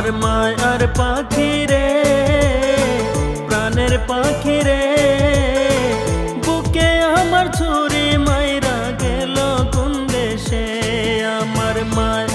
আমার মায়ার পাখি রে, প্রাণের পাখি রে। বুকে আমার ছুরি মাইরা গেল কোন দেশে? আমার মায়ার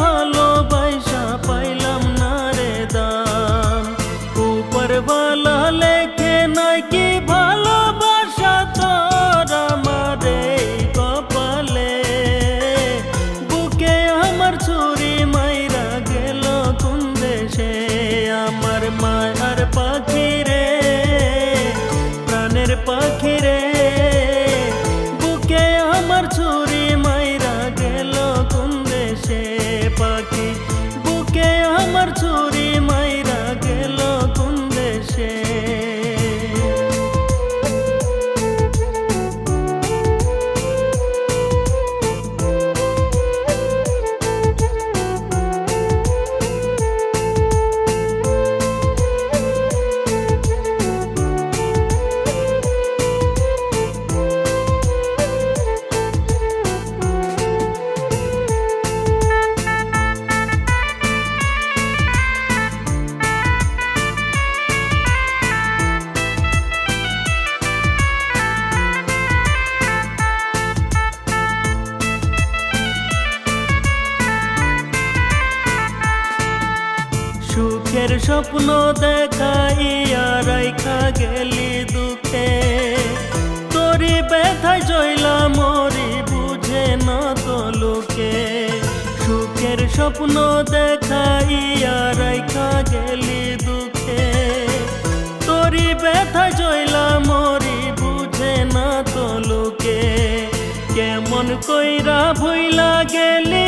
ভালোবাসা পাইলাম বুকে সুখের স্বপ্ন দেখাইয়া রাইখা গেলি দুঃখে। তোরি ব্যথায় জইলা, মরি বুঝে না তো লোকে। সুখের স্বপ্ন দেখাইয়া রাইখা গেলি দুঃখে। তোরি ব্যথা জইলা, মরি বুঝে না তো লোকে। কেমন কইরা ভুইলা গেলি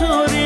sole